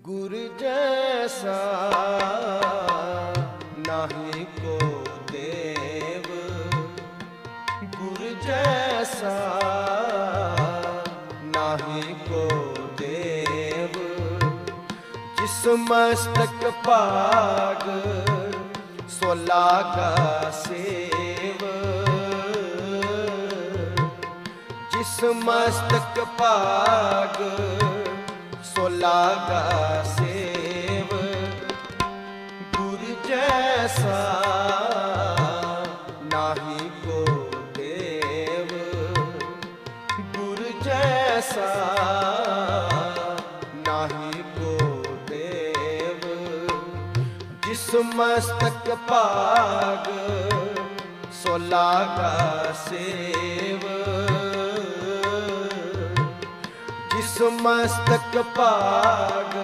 ਗੁਰ ਜੈਸਾ ਨਾਹੀ ਕੋ ਦੇਵ, ਗੁਰ ਜੈਸਾ ਨਾਹੀ ਕੋ ਦੇਵ। ਜਿਸ ਮਸਤਕ ਪਾਗ ਸੋਲਾ ਲਾਗਾ ਸੇਵ। ਜਿਸ ਮਸਤਕ ਪਾਗ ਲਾਗਾ ਸੇਵ, ਗੁਰ ਜੈਸਾ ਨਾਹੀ ਕੋ ਦੇਵ, ਗੁਰ ਜੈਸਾ ਨਾਹੀ ਕੋ ਦੇਵ। ਜਿਸ ਮਸਤਕ ਭਾਗ ਸੋ ਲਾਗਾ ਸੇਵ ਜਿਸ ਮਸਤਕ ਭਾਗ